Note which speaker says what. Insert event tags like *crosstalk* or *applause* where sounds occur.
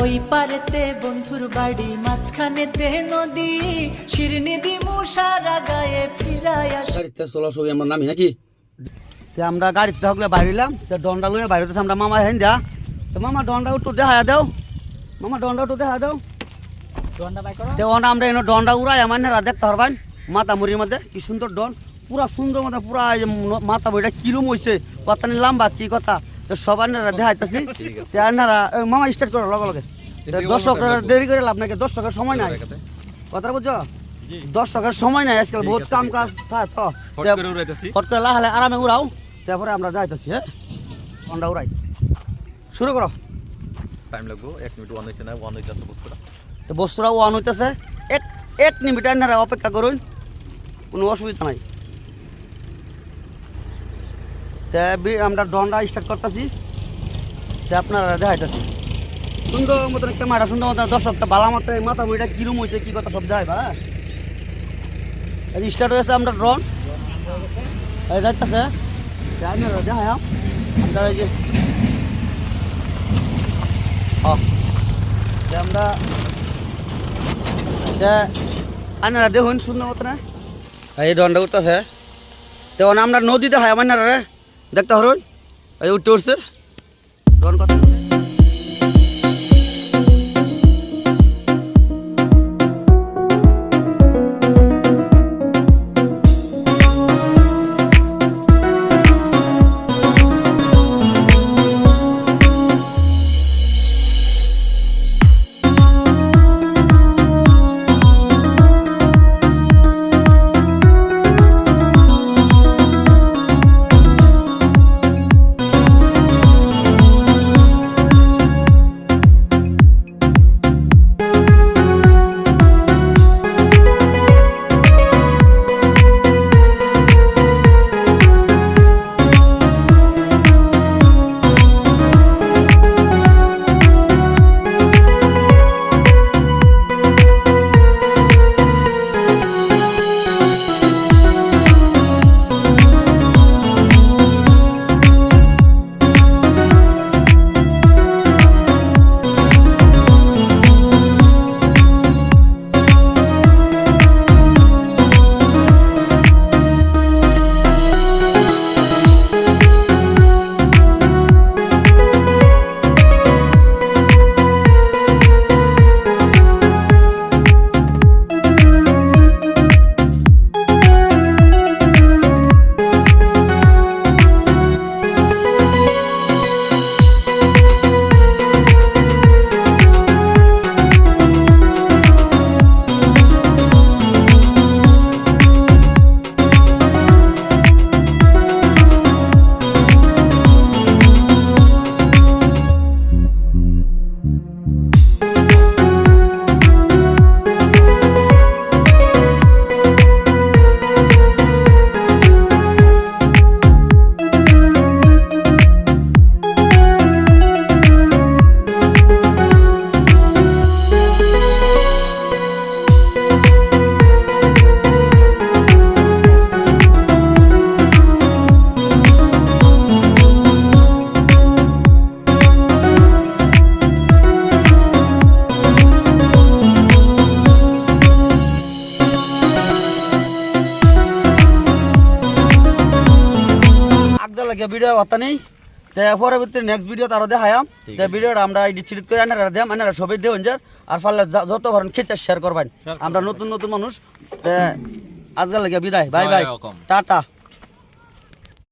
Speaker 1: ওই পারেতে বন্ধুর বাড়ি মাঝখানে মাঝখানেতে নদী। শিরনি দিমু সারা গায়ে ফিরাই আস
Speaker 2: গাড়িতে চলা ছবি আমার নামি নাকি?
Speaker 3: তে আমরা গাড়িতে থাকলে বাইরিলাম তে ডন্ডা লুয়ে বাইরেতে আমরা মামা হেন যা তো মামা ডন্ডা একটু দেখা দাও। মামা ডন্ডা একটু দেখা দাও। তে ওনা আমরা এনে ডন্ডা উড়াই আমার নেরা দেখতে পারবেন মাথা মুড়ির মধ্যে কি সুন্দর ডন। পুরা সুন্দর মধ্যে পুরা মাথা বইটা কিরম হইছে কথা নি লম্বা কি কথা? তো সবার নেরা দেখাইতেছি। তে *laughs* আনারা মামা স্টার্ট করো লগে লগে। দর্শকরা দেরি করে লাভ নাকি দর্শকের সময় নাই। কথা বুঝছ? দর্শকের সময় নাই আজকাল বহুত কাম কাজ থাকে তো।
Speaker 4: করে
Speaker 3: ফট করে লাহালে আরামে উড়াও। তারপরে আমরা যাইতেছি হ্যাঁ? আমরা উড়াই। শুরু করো।
Speaker 4: টাইম লাগবো এক মিনিট ওয়ান হয়েছে না ওয়ান হইতেছে বস্তুটা।
Speaker 3: তো বস্তুরা ওয়ান হইতেছে। এক এক মিনিট আপনারা অপেক্ষা করুন। কোনো অসুবিধা নাই। আমরা ডন্ডা স্টার্ট করতেছি। তে আপনারা দেখাইতেছি। সুন্দর মতন একটা মাঠা সুন্দর মতন। দর্শকটা ভালো মতো মাথা বইটা কিরম হয়েছে কি কথা সব যায় হ্যাঁ? এই স্টার্ট হয়েছে আমরা ড্রোন। যাইতেছে দেখাই যে ও আমরা আনারা দেখুন সুন্দর মতো না এই দণ্ডা উঠতেছে। তো আমরা নদীতে হয় আমার রে দেখতে এই উঠতে উঠছে। তখন কথা। লাগে ভিডিও কথা নেই। তে পরবর্তী নেক্সট ভিডিও তারা দেখায়াম তে ভিডিওটা আমরা এডিট সিডিট করে আনারা দেম আনারা সবাই দেবেন যার আর ফালে যত ভরণ খেচে শেয়ার করবেন। আমরা নতুন নতুন মানুষ আজকাল লাগে বিদায়। Bye bye tata.